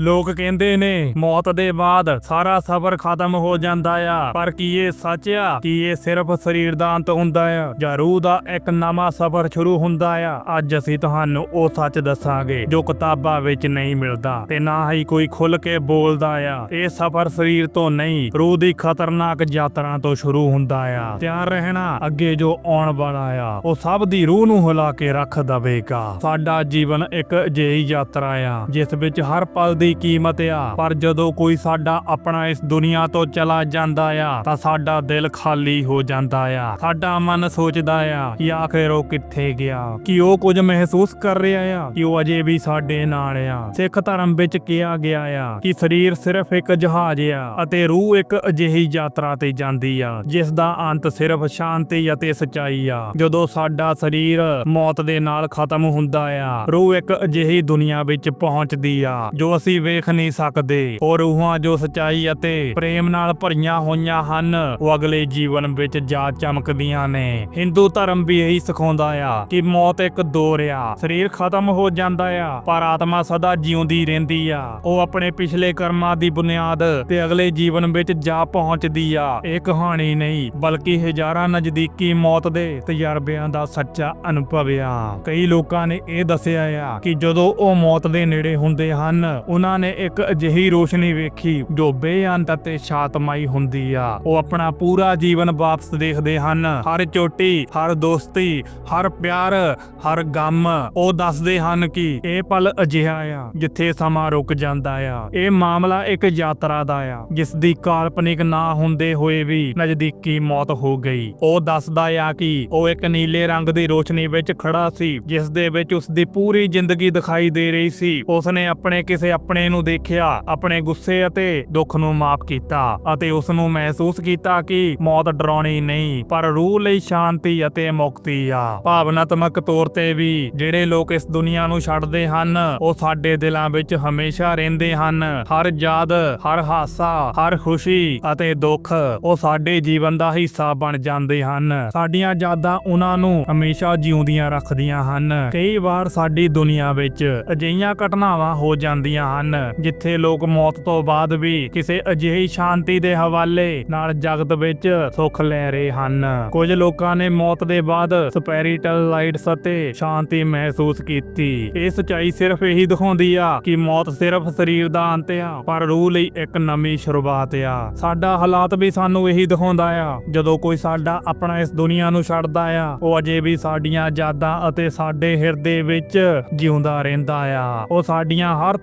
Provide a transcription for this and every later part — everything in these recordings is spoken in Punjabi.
ਲੋਕ ਕਹਿੰਦੇ ਨੇ, ਮੌਤ ਦੇ ਬਾਅਦ ਸਾਰਾ ਸਫ਼ਰ ਖਤਮ ਹੋ ਜਾਂਦਾ ਆ। ਪਰ ਕੀ ਇਹ ਸੱਚ ਆ? ਕੀ ਇਹ ਸਿਰਫ ਸਰੀਰ ਦਾ ਅੰਤ ਹੁੰਦਾ ਆ? ਜਾਂ ਰੂਹ ਦਾ ਇੱਕ ਨਵਾਂ ਸਫ਼ਰ ਸ਼ੁਰੂ ਹੁੰਦਾ ਆ? ਅੱਜ ਅਸੀਂ ਤੁਹਾਨੂੰ ਉਹ ਸੱਚ ਦੱਸਾਂਗੇ, ਜੋ ਕਿਤਾਬਾਂ ਵਿੱਚ ਨਹੀਂ ਮਿਲਦਾ। ਤੇ ਨਾ ਹੀ ਕੋਈ ਖੁੱਲ ਕੇ ਬੋਲਦਾ ਆ। ਇਹ ਸਫ਼ਰ ਸਰੀਰ ਤੋਂ ਨਹੀਂ, ਰੂਹ ਦੀ ਖਤਰਨਾਕ ਯਾਤਰਾ ਤੋਂ ਸ਼ੁਰੂ ਹੁੰਦਾ ਆ। ਤਿਆਰ ਰਹਿਣਾ ਅੱਗੇ ਜੋ ਆਉਣ ਵਾਲਾ ਆ, ਉਹ ਸਭ ਦੀ ਰੂਹ ਨੂੰ ਹਿਲਾ ਕੇ ਰੱਖ ਦਵੇਗਾ। ਸਾਡਾ ਜੀਵਨ ਇੱਕ ਅਜਿਹੀ ਯਾਤਰਾ ਆ, ਜਿਸ ਵਿੱਚ ਹਰ ਪਲ ਦੀ ਕੀਮਤ ਆ। ਪਰ ਜਦੋਂ ਕੋਈ ਸਾਡਾ ਆਪਣਾ ਇਸ ਦੁਨੀਆ ਤੋਂ ਚਲਾ ਜਾਂਦਾ ਆ, ਤਾਂ ਸਾਡਾ ਦਿਲ ਖਾਲੀ ਹੋ ਜਾਂਦਾ ਆ। ਸਾਡਾ ਮਨ ਸੋਚਦਾ ਆ ਕਿ ਆਖਿਰ ਉਹ ਕਿੱਥੇ ਗਿਆ? ਕਿ ਉਹ ਕੁਝ ਮਹਿਸੂਸ ਕਰ ਰਿਹਾ ਆ? ਕਿ ਉਹ ਅਜੇ ਵੀ ਸਾਡੇ ਨਾਲ ਆ? ਸਿੱਖ ਧਰਮ ਵਿੱਚ ਕਿਹਾ ਗਿਆ ਆ ਕਿ ਸਰੀਰ ਸਿਰਫ ਇੱਕ ਜਹਾਜ਼ ਆ ਅਤੇ ਰੂਹ ਇੱਕ ਅਜਿਹੀ ਯਾਤਰਾ ਤੇ ਜਾਂਦੀ ਆ, ਜਿਸ ਦਾ ਅੰਤ ਸਿਰਫ ਸ਼ਾਂਤੀ ਅਤੇ ਸਚਾਈ ਆ। ਜਦੋਂ ਸਾਡਾ ਸਰੀਰ ਮੌਤ ਦੇ ਨਾਲ ਖਤਮ ਹੁੰਦਾ ਆ, ਰੂਹ ਇੱਕ ਅਜਿਹੀ ਦੁਨੀਆ ਵਿੱਚ ਪਹੁੰਚਦੀ ਆ, ਜੋ ਅਸੀਂ ਵੇਖ ਨਹੀਂ ਸਕਦੇ। ਉਹ ਰੂਹਾਂ ਜੋ ਸਚਾਈ ਅਤੇ ਪ੍ਰੇਮ ਨਾਲ ਭਰੀਆਂ ਹੋਈਆਂ ਹਨ, ਉਹ ਅਗਲੇ ਜੀਵਨ ਵਿੱਚ ਜਾ ਚਮਕਦੀਆਂ ਨੇ। ਹਿੰਦੂ ਧਰਮ ਵੀ ਇਹੀ ਸਿਖਾਉਂਦਾ ਆ ਕਿ ਮੌਤ ਇੱਕ ਦੌਰ ਆ, ਸਰੀਰ ਖਤਮ ਹੋ ਜਾਂਦਾ ਆ, ਪਰ ਆਤਮਾ ਸਦਾ ਜਿਉਂਦੀ ਰਹਿੰਦੀ ਆ। ਉਹ ਆਪਣੇ ਪਿਛਲੇ ਕਰਮਾਂ ਦੀ ਬੁਨਿਆਦ ਤੇ ਅਗਲੇ ਜੀਵਨ ਵਿੱਚ ਜਾ ਪਹੁੰਚਦੀ ਆ। ਇਹ ਕਹਾਣੀ ਨਹੀਂ, ਬਲਕਿ ਹਜ਼ਾਰਾਂ ਨਜ਼ਦੀਕੀ ਮੌਤ ਦੇ ਤਜਰਬਿਆਂ ਦਾ ਸੱਚਾ ਅਨੁਭਵ ਆ। ਕਈ ਲੋਕਾਂ ਨੇ ਇਹ ਦੱਸਿਆ ਆ ਕਿ ਜਦੋਂ ਉਹ ਮੌਤ ਦੇ ਨੇੜੇ ਹੁੰਦੇ ਹਨ, ਉਹਨਾਂ ਨੇ ਇੱਕ ਅਜਿਹੀ ਰੋਸ਼ਨੀ ਵੇਖੀ, ਜੋ ਬੇਅੰਤ ਅਤੇ ਸ਼ਾਂਤਮਈ ਹੁੰਦੀ ਆ। ਉਹ ਆਪਣਾ ਪੂਰਾ ਜੀਵਨ ਵਾਪਸ ਦੇਖਦੇ ਹਨ। ਹਰ ਚੋਟੀ, ਹਰ ਦੋਸਤੀ, ਹਰ ਪਿਆਰ, ਹਰ ਗਮ, ਉਹ ਦੱਸਦੇ ਹਨ ਕਿ ਇਹ ਪਲ ਅਜਿਹਾ ਆ, ਜਿੱਥੇ ਸਮਾਂ ਰੁਕ ਜਾਂਦਾ ਆ। ਇਹ ਮਾਮਲਾ ਇੱਕ ਯਾਤਰਾ ਦਾ ਆ ਜਿਸ ਦੀ ਕਾਲਪਨਿਕ ਨਾ ਹੁੰਦੇ ਹੋਏ ਵੀ ਨਜ਼ਦੀਕੀ ਮੌਤ ਹੋ ਗਈ। ਉਹ ਦੱਸਦਾ ਆ ਕਿ ਉਹ ਇੱਕ ਨੀਲੇ ਰੰਗ ਦੀ ਰੋਸ਼ਨੀ ਵਿੱਚ ਖੜਾ ਸੀ ਜਿਸ ਦੇ ਵਿੱਚ ਉਸ ਦੀ ਪੂਰੀ ਜ਼ਿੰਦਗੀ ਦਿਖਾਈ ਦੇ ਰਹੀ ਸੀ। ਉਸਨੇ ਆਪਣੇ ਕਿਸੇ ਆਪਣੇ ਨੂੰ ਦੇਖਿਆ, ਆਪਣੇ ਗੁੱਸੇ ਅਤੇ ਦੁੱਖ ਨੂੰ ਮਾਫ ਕੀਤਾ ਅਤੇ ਉਸ ਨੂੰ ਮਹਿਸੂਸ ਕੀਤਾ ਕਿ ਮੌਤ ਡਰਾਉਣੀ ਨਹੀਂ, ਪਰ ਰੂਹ ਲਈ ਸ਼ਾਂਤੀ ਅਤੇ ਮੁਕਤੀ ਆ। ਭਾਵਨਾਤਮਕ ਤੌਰ ਤੇ ਵੀ ਜਿਹੜੇ ਲੋਕ ਇਸ ਦੁਨੀਆ ਨੂੰ ਛੱਡਦੇ ਹਨ, ਉਹ ਸਾਡੇ ਦਿਲਾਂ ਵਿੱਚ ਹਮੇਸ਼ਾ ਰਹਿੰਦੇ ਹਨ। ਹਰ ਯਾਦ, ਹਰ ਹਾਸਾ, ਹਰ ਖੁਸ਼ੀ ਅਤੇ ਦੁੱਖ, ਉਹ ਸਾਡੇ ਜੀਵਨ ਦਾ ਹਿੱਸਾ ਬਣ ਜਾਂਦੇ ਹਨ। ਸਾਡੀਆਂ ਯਾਦਾਂ ਉਹਨਾਂ ਨੂੰ ਹਮੇਸ਼ਾ ਜਿਉਂਦੀਆਂ ਰੱਖਦੀਆਂ ਹਨ। ਕਈ ਵਾਰ ਸਾਡੀ ਦੁਨੀਆ ਵਿੱਚ ਅਜਿਹੀਆਂ ਘਟਨਾਵਾਂ ਹੋ ਜਾਂਦੀਆਂ ਹਨ ਜਿੱਥੇ ਲੋਕ ਮੌਤ ਤੋਂ ਬਾਅਦ ਵੀ ਕਿਸੇ ਅਜਿਹੀ ਸ਼ਾਂਤੀ ਦੇ ਹਵਾਲੇ ਨਾਲ ਜਗਤ ਵਿੱਚ ਸੁੱਖ ਲੈ ਰਹੇ ਹਨ। ਕੁਝ ਲੋਕਾਂ ਨੇ ਮੌਤ ਦੇ ਬਾਅਦ ਸਪੈਰੀਟਲ ਲਾਈਟਸ ਅਤੇ ਸ਼ਾਂਤੀ ਮਹਿਸੂਸ ਕੀਤੀ। ਇਹ ਸਚਾਈ ਸਿਰਫ ਇਹੀ ਦਿਖਾਉਂਦੀ ਆ ਕਿ ਮੌਤ ਸਿਰਫ ਸਰੀਰ ਦਾ ਅੰਤ ਆ, ਪਰ ਰੂਹ ਲਈ ਇੱਕ ਨਵੀਂ ਸ਼ੁਰੂਆਤ ਆ। ਸਾਡਾ ਹਾਲਾਤ ਵੀ ਸਾਨੂੰ ਇਹੀ ਦਿਖਾਉਂਦਾ ਆ, ਜਦੋਂ ਕੋਈ ਸਾਡਾ ਆਪਣਾ ਇਸ ਦੁਨੀਆ ਨੂੰ ਛੱਡਦਾ ਆ, ਉਹ ਅਜੇ ਵੀ ਸਾਡੀਆਂ ਯਾਦਾਂ ਅਤੇ ਸਾਡੇ ਹਿਰਦੇ ਵਿੱਚ ਜਿਉਂਦਾ ਰਹਿੰਦਾ ਆ। ਉਹ ਸਾਡੀਆਂ ਹਰ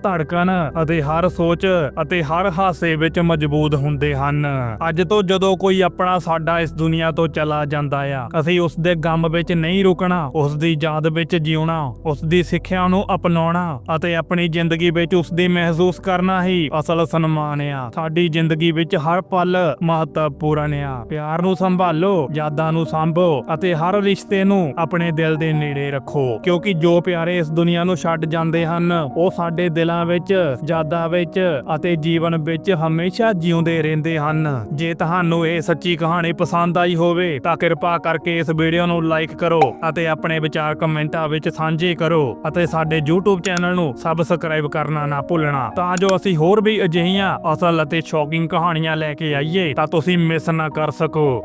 ਧੜਕਨ ਅਤੇ ਹਰ ਸੋਚ ਅਤੇ ਹਰ ਹਾਸੇ ਵਿੱਚ ਮਜ਼ਬੂਤ ਹੁੰਦੇ ਹਨ। ਅੱਜ ਤੋਂ ਜਦੋਂ ਕੋਈ ਆਪਣਾ ਸਾਡਾ ਇਸ ਦੁਨੀਆ ਤੋਂ ਚਲਾ ਜਾਂਦਾ ਆ, ਅਸੀਂ ਉਸ ਦੇ ਗਮ ਵਿੱਚ ਨਹੀਂ ਰੁਕਣਾ, ਉਸ ਦੀ ਯਾਦ ਵਿੱਚ ਜਿਉਣਾ, ਉਸ ਦੀ ਸਿੱਖਿਆ ਨੂੰ ਅਪਣਾਉਣਾ ਅਤੇ ਆਪਣੀ ਜ਼ਿੰਦਗੀ ਵਿੱਚ ਉਸ ਦੀ ਮਹਿਸੂਸ ਕਰਨਾ ਹੀ ਅਸਲ ਸਨਮਾਨ ਆ। ਸਾਡੀ ਜ਼ਿੰਦਗੀ ਵਿੱਚ ਹਰ ਪਲ ਮਹੱਤਵਪੂਰਨ ਆ। ਪਿਆਰ ਨੂੰ ਸੰਭਾਲੋ, ਯਾਦਾਂ ਨੂੰ ਸਾਂਭੋ ਅਤੇ ਹਰ ਰਿਸ਼ਤੇ ਨੂੰ ਆਪਣੇ ਦਿਲ ਦੇ ਨੇੜੇ ਰੱਖੋ। ਕਿਉਂਕਿ ਜੋ ਪਿਆਰੇ ਇਸ ਦੁਨੀਆ ਨੂੰ ਛੱਡ ਜਾਂਦੇ ਹਨ, ਉਹ ਸਾਡੇ ਦਿਲਾਂ ਵਿੱਚ ਯਾਦਾਂ ਵਿੱਚ ਅਤੇ ਜੀਵਨ ਵਿੱਚ ਹਮੇਸ਼ਾ ਜਿਉਂਦੇ ਰਹਿੰਦੇ ਹਨ। ਜੇ ਤੁਹਾਨੂੰ ਇਹ ਸੱਚੀ ਕਹਾਣੀ ਪਸੰਦ ਆਈ ਹੋਵੇ, ਤਾਂ ਕਿਰਪਾ ਕਰਕੇ ਇਸ ਵੀਡੀਓ ਨੂੰ ਲਾਈਕ ਕਰੋ ਅਤੇ ਆਪਣੇ ਵਿਚਾਰ ਕਮੈਂਟਾਂ ਵਿੱਚ ਸਾਂਝੇ ਕਰੋ ਅਤੇ ਸਾਡੇ YouTube ਚੈਨਲ ਨੂੰ ਸਬਸਕ੍ਰਾਈਬ ਕਰਨਾ ਨਾ ਭੁੱਲਣਾ। ਤਾਂ ਜੋ ਅਸੀਂ ਹੋਰ ਵੀ ਅਜਿਹੀਆਂ ਅਸਲ ਅਤੇ ਸ਼ੌਕਿੰਗ ਕਹਾਣੀਆਂ ਲੈ ਕੇ ਆਈਏ, ਤਾਂ ਤੁਸੀਂ ਮਿਸ ਨਾ ਕਰ ਸਕੋ।